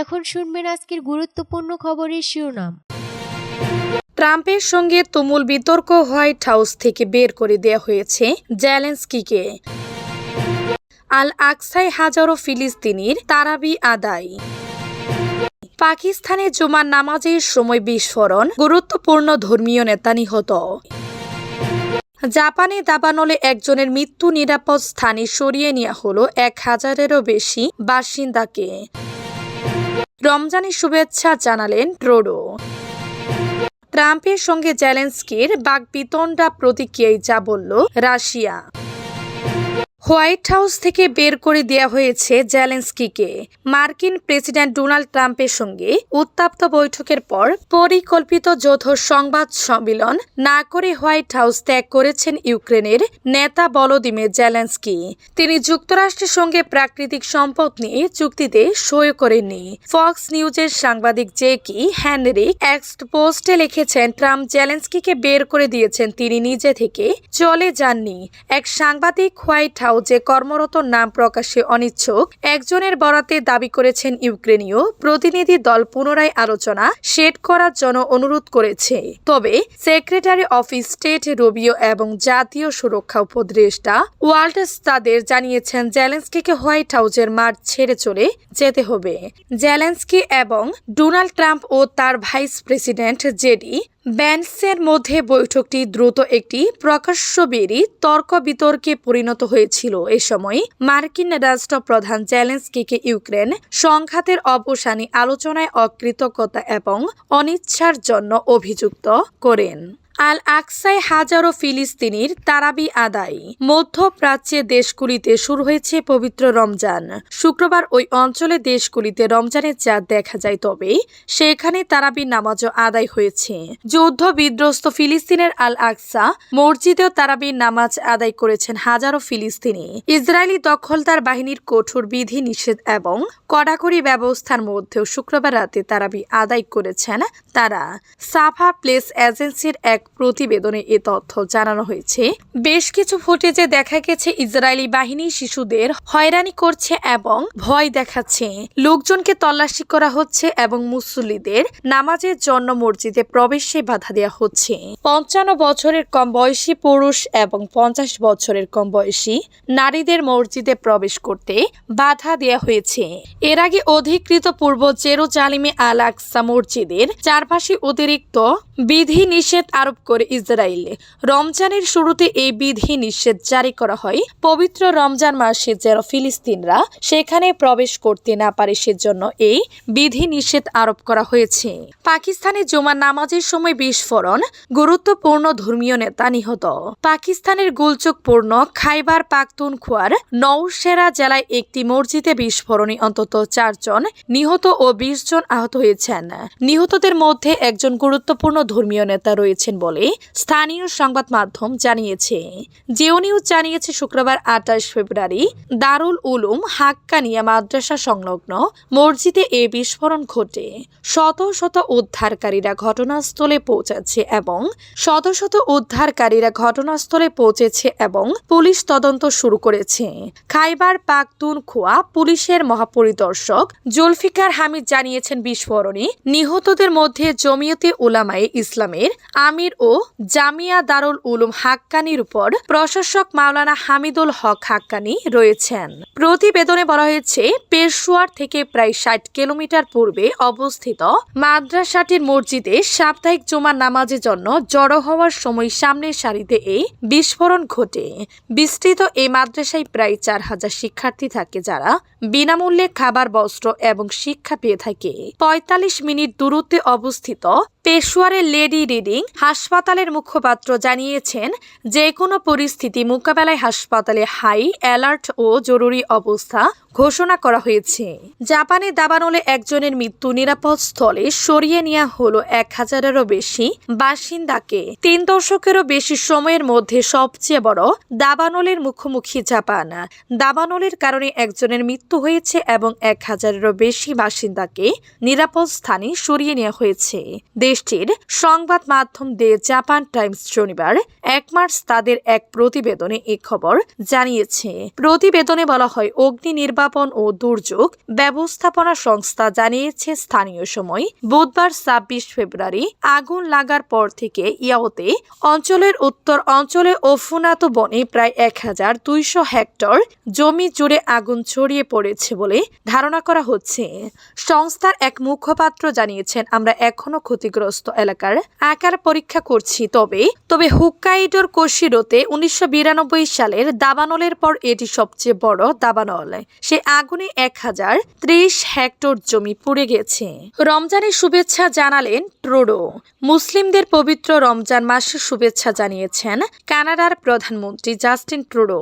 এখন শুনবেন আজকের গুরুত্বপূর্ণ খবরের শিরোনাম। ট্রাম্পের সঙ্গে তুমুল বিতর্ক হোয়াইট হাউস থেকে বের করে দেওয়া হয়েছে জ্যালেন্সকিকে আল আকসাই হাজারো ফিলিস্তিনির তারাবি আদায়। পাকিস্তানে জুমার নামাজের সময় বিস্ফোরণ, গুরুত্বপূর্ণ ধর্মীয় নেতা নিহত। জাপানে দাবানলে একজনের মৃত্যু নিরাপদ স্থানে সরিয়ে নেওয়া হলো এক হাজারেরও বেশি বাসিন্দাকে। রমজানের শুভেচ্ছা জানালেন ট্রোডো ট্রাম্পের সঙ্গে জেলেন্সকির বাগবিতণ্ডা প্রতিক্রিয়ায় যা বলল রাশিয়া। হোয়াইট হাউস থেকে বের করে দেওয়া হয়েছে জ্যালেন্সকিকে মার্কিন প্রেসিডেন্ট ডোনাল্ড ট্রাম্পের সঙ্গে উত্তাপ্ত বৈঠকের পর পরিকল্পিত যৌথ সংবাদ সম্মেলন না করে হোয়াইট হাউস ত্যাগ করেছেন ইউক্রেনের নেতা বলদিমির জ্যালেন্সকি তিনি যুক্তরাষ্ট্রের সঙ্গে প্রাকৃতিক সম্পদ নিয়ে চুক্তিতে সই করেননি। ফক্স নিউজের সাংবাদিক জেকি হ্যানরিক এক্স পোস্টে লিখেছেন, ট্রাম্প জ্যালেন্সকিকে বের করে দিয়েছেন, তিনি নিজে থেকে চলে যাননি। এক সাংবাদিক হোয়াইট হাউসে কর্মরত নাম প্রকাশে অনিচ্ছুক, একজনের বরাতে দাবি করেছেন ইউক্রেনীয় প্রতিনিধি দল পুনরায় আলোচনা সেট করার জন্য অনুরোধ করেছে। তবে সেক্রেটারি অফ স্টেট রবিও এবং জাতীয় সুরক্ষা উপদেষ্টা ওয়াল্টাস তাদের জানিয়েছেন জেলেন্সকিকে হোয়াইট হাউসের মাঠ ছেড়ে চলে যেতে হবে। জেলেন্সকি এবং ডোনাল্ড ট্রাম্প ও তার ভাইস প্রেসিডেন্ট জেডি ব্যান্সের মধ্যে বৈঠকটি দ্রুত একটি প্রকাশ্য বেরি তর্ক বিতর্কে পরিণত হয়েছিল। এ সময় মার্কিন রাষ্ট্রপ্রধান কেকে ইউক্রেন সংঘাতের অবসানী আলোচনায় অকৃতজ্ঞতা এবং অনিচ্ছার জন্য অভিযুক্ত করেন। আল আকসায় হাজারো ফিলিস্তিনির তারাবি আদায়। মধ্যপ্রাচ্যের দেশগুলিতে শুরু হয়েছে পবিত্র রমজান। শুক্রবার ওই অঞ্চলে দেশগুলিতে রমজানের চাঁদ দেখা যায়, তবে সেখানে তারাবি নামাজও আদায় হয়েছে। যুদ্ধ বিধ্বস্ত ফিলিস্তিনের আল আকসা মসজিদেও তারাবির নামাজ আদায় করেছেন হাজারো ফিলিস্তিনি। ইসরায়েলি দখলদার বাহিনীর কঠোর বিধি নিষেধ এবং কড়াকড়ি ব্যবস্থার মধ্যেও শুক্রবার রাতে তারাবি আদায় করেছেন তারা। সাফা প্লেস এজেন্সির এক প্রতিবেদনে এ তথ্য জানানো হয়েছে। বেশ কিছু ফুটেজে দেখা গেছে ইসরায়েলি বাহিনী শিশুদের হয়রানি করছে এবং ভয় দেখাচ্ছে। লোকজনকে তল্লাশি করা হচ্ছে এবং মুসল্লিদের নামাজের জন্য মসজিদে প্রবেশে বাধা দেওয়া হচ্ছে। পঞ্চান্ন বছরের কম বয়সী পুরুষ এবং পঞ্চাশ বছরের কম বয়সী নারীদের মসজিদে প্রবেশ করতে বাধা দেওয়া হয়েছে। এর আগে অধিকৃত পূর্ব জেরুজালিমে আল আকসা মসজিদের চারপাশে অতিরিক্ত বিধি নিষেধ আরোপ করে ইসরায়েল রমজানের শুরুতে এই বিধি নিষেধ জারি করা হয়। পবিত্র রমজান মাসে যেন ফিলিস্তিনরা সেখানে প্রবেশ করতে না পারে সেজন্য এই বিধি নিষেধ আরোপ করা হয়েছে। পাকিস্তানে জুমার নামাজের সময় বিস্ফোরণ, গুরুত্বপূর্ণ ধর্মীয় নেতা নিহত। পাকিস্তানের গুলচুকপূর্ণ খাইবার পাখতুনখোয়ার নৌশেরা জেলায় একটি মসজিদে বিস্ফোরণে অন্তত চারজন নিহত ও বিশ জন আহত হয়েছেন। নিহতদের মধ্যে একজন গুরুত্বপূর্ণ ধর্মীয় নেতা রয়েছেন বলে স্থানীয় সংবাদ মাধ্যম জানিয়েছে। জিও নিউজ জানিয়েছে, শুক্রবার আঠাশ ফেব্রুয়ারি দারুল উলুম হাক্কানিয়া মাদ্রাসা সংলগ্ন মসজিদে এ বিস্ফোরণ ঘটে। শত শত উদ্ধারকারীরা ঘটনাস্থলে পৌঁছেছে এবং শত শত উদ্ধারকারীরা ঘটনাস্থলে পৌঁছেছে এবং পুলিশ তদন্ত শুরু করেছে। খাইবার পাকতুন খোয়া পুলিশের মহাপরিদর্শক জুলফিকার হামিদ জানিয়েছেন, বিস্ফোরণে নিহতদের মধ্যে জমিয়তে উলামায়ে ইসলামের আমির ও জামিয়া দারুল উলুম হাক্কানির উপর প্রশাসক মাওলানা হামিদুল হক হাক্কানি রয়েছেন। প্রতিবেদনে বলা হয়েছে পেশোয়ার থেকে প্রায় ষাট কিলোমিটার পূর্বে অবস্থিত মাদ্রাসাটির মসজিদে সাপ্তাহিক জুমার নামাজের জন্য জড়ো হওয়ার সময় সামনের সারিতে এই বিস্ফোরণ ঘটে। বিস্তৃত এই মাদ্রাসায় প্রায় চার হাজার শিক্ষার্থী থাকে যারা বিনামূল্যে খাবার, বস্ত্র এবং শিক্ষা পেয়ে থাকে। পঁয়তাল্লিশ মিনিট দূরত্বে অবস্থিত পেশোয়ারের লেডি রিডিং হাসপাতালের মুখপাত্র জানিয়েছেন, যে কোনো পরিস্থিতি মোকাবেলায় হাসপাতালে হাই অ্যালার্ট ও জরুরি অবস্থা ঘোষণা করা হয়েছে। জাপানে দাবানলে একজনের মৃত্যু নিরাপদ স্থলে সরিয়ে নেওয়া হলো এক হাজারেরও বেশি বাসিন্দাকে। তিন দশকেরও বেশি সময়ের মধ্যে সবচেয়ে বড় দাবানলের মুখোমুখি জাপান। দাবানলের কারণে একজনের মৃত্যু হয়েছে এবং এক হাজারেরও বেশি বাসিন্দাকে নিরাপদ স্থানে সরিয়ে নেওয়া হয়েছে। দেশটির সংবাদ মাধ্যম দে জাপান টাইমস শনিবার এক মার্চ তাদের এক প্রতিবেদনে এ খবর জানিয়েছে। প্রতিবেদনে বলা হয়, অগ্নি নির্বাপক উদ্ভাবন ও দুর্যোগ ব্যবস্থাপনা সংস্থা জানিয়েছে স্থানীয় সময় বুধবার ছাব্বিশ ফেব্রুয়ারি আগুন লাগার পর থেকে ইয়াওতে অঞ্চলের উত্তর অঞ্চলে অফুনাত বনে প্রায় এক হাজার দুইশো হেক্টর জমি জুড়ে আগুন ছড়িয়ে পড়েছে বলে ধারণা করা হচ্ছে। সংস্থার এক মুখপাত্র জানিয়েছেন, আমরা এখনও ক্ষতিগ্রস্ত এলাকার আকার পরীক্ষা করছি, তবে তবে হুক্কাইডোর কোশিরোতে উনিশশো বিরানব্বই সালের দাবানলের পর এটি সবচেয়ে বড় দাবানল। সে আগুনে এক হাজার ত্রিশ হেক্টর জমি পুড়ে গেছে। রমজানের শুভেচ্ছা জানালেন ট্রোডো। মুসলিমদের পবিত্র রমজান মাসের শুভেচ্ছা জানিয়েছেন কানাডার প্রধানমন্ত্রী জাস্টিন ট্রুডো।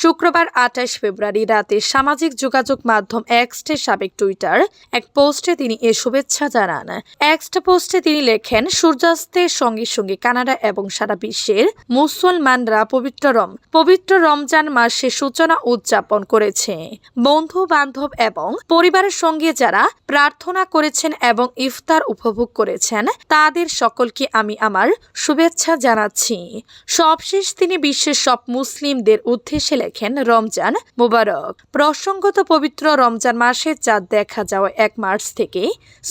শুক্রবার আঠাশ ফেব্রুয়ারি রাতে সামাজিক যোগাযোগ মাধ্যম এক্সটের সাবেক টুইটার এক পোস্টে তিনি এ শুভেচ্ছা জানান। এক্সট পোস্টে তিনি লেখেন, সূর্যাস্তের সঙ্গে সঙ্গে কানাডা এবং সারা বিশ্বের মুসলমানরা পবিত্র রম, পবিত্র রমজান মাসে সূচনা উদযাপন করেছে। বন্ধু বান্ধব এবং পরিবারের সঙ্গে যারা প্রার্থনা করেছেন এবং ইফতার উপভোগ করেছেন, তাদের সকলকে আমি আমার শুভেচ্ছা জানাচ্ছি। সবশেষ তিনি বিশ্বের সব মুসলিমদের উদ্দেশ্যে লেখেন, রমজান মোবারক। প্রসঙ্গত পবিত্র রমজান মাসে চাঁদ দেখা যাওয়া এক মার্চ থেকে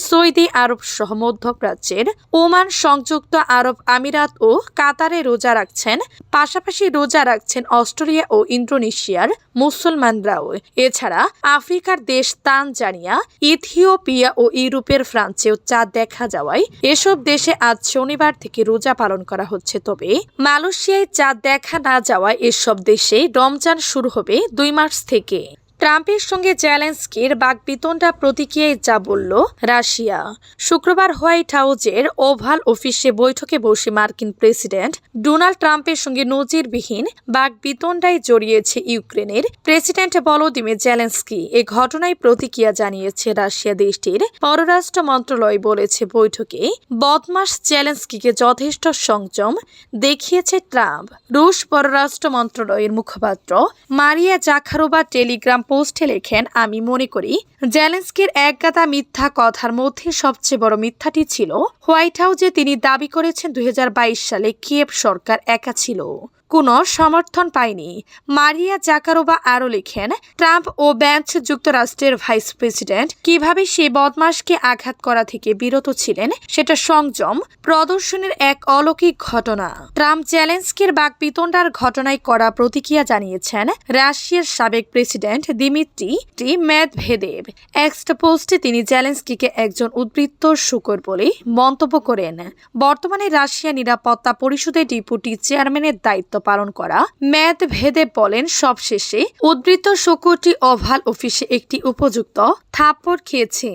সৌদি আরব সহ মধ্যপ্রাচ্যের ওমান সংযুক্ত আরব আমিরাত ও কাতারে রোজা রাখছেন, পাশাপাশি রোজা রাখছেন অস্ট্রেলিয়া ও ইন্দোনেশিয়ার মুসলমানরাও। এছাড়া আফ্রিকার দেশ তানজানিয়া, ইথিওপিয়া ও ইউরোপের ফ্রান্সেও চাঁদ দেখা যাওয়ায় এসব দেশে আজ শনিবার থেকে রোজা পালন করা হচ্ছে। তবে মালয়েশিয়ায় চাঁদ দেখা না যাওয়ায় এসব দেশে রমজান শুরু হবে দুই মার্চ থেকে। ট্রাম্পের সঙ্গে জ্যালেন্সকির বাকবিতণ্ডা প্রতিক্রিয়ায় যা বলল রাশিয়া। শুক্রবার হোয়াইট হাউজের ওভাল অফিসে বৈঠকে বসে মার্কিন প্রেসিডেন্ট ডোনাল্ড ট্রাম্পের সঙ্গে নজিরবিহীন বাকবিতণ্ডায় জড়িয়েছে ইউক্রেনের প্রেসিডেন্ট ভলোদিমির জ্যালেন্সকি এ ঘটনায় প্রতিক্রিয়া জানিয়েছে রাশিয়া দেশটির পররাষ্ট্র মন্ত্রণালয় বলেছে বৈঠকে বদমাস জ্যালেন্সকিকে যথেষ্ট সংযম দেখিয়েছে ট্রাম্প। রুশ পররাষ্ট্র মন্ত্রণালয়ের মুখপাত্র মারিয়া জাখারোবা টেলিগ্রাম পোস্টে লেখেন, আমি মনে করি জ্যালেন্সকির একগাদা মিথ্যা কথার মধ্যে সবচেয়ে বড় মিথ্যাটি ছিল, হোয়াইট হাউসে তিনি দাবি করেছেন দুই হাজার বাইশ সালে কিয়েভ সরকার একা ছিল। কোনো সমর্থন পায়নি। মারিয়া জাকারোবা আরও লেখেন, ট্রাম্প ও ব্যাঞ্চ যুক্তরাষ্ট্রের ভাইস প্রেসিডেন্ট কীভাবে সেই বদমাসকে আঘাত করা থেকে বিরত ছিলেন, সেটা সংযম, প্রদর্শনের এক অলৌকিক ঘটনা। ট্রাম্প চ্যালেঞ্জকের বাকবিতণ্ডার ঘটনায় করা প্রতিক্রিয়া জানিয়েছেন, রাশিয়ার সাবেক প্রেসিডেন্ট দিমিত্রি টি মেদভেদেব এক্সট পোস্টে তিনি জ্যালেন্সকিকে একজন উদ্বৃত্ত শুকর বলে মন্তব্য করেন। বর্তমানে রাশিয়া নিরাপত্তা পরিষদের ডেপুটি চেয়ারম্যানের দায়িত্ব পালন করা। ম্যাথ ভেদে বলেন সবশেষে উদ্বৃত্ত শকটি ওভাল অফিসে একটি উপযুক্ত থাপ্পড় খেয়েছে।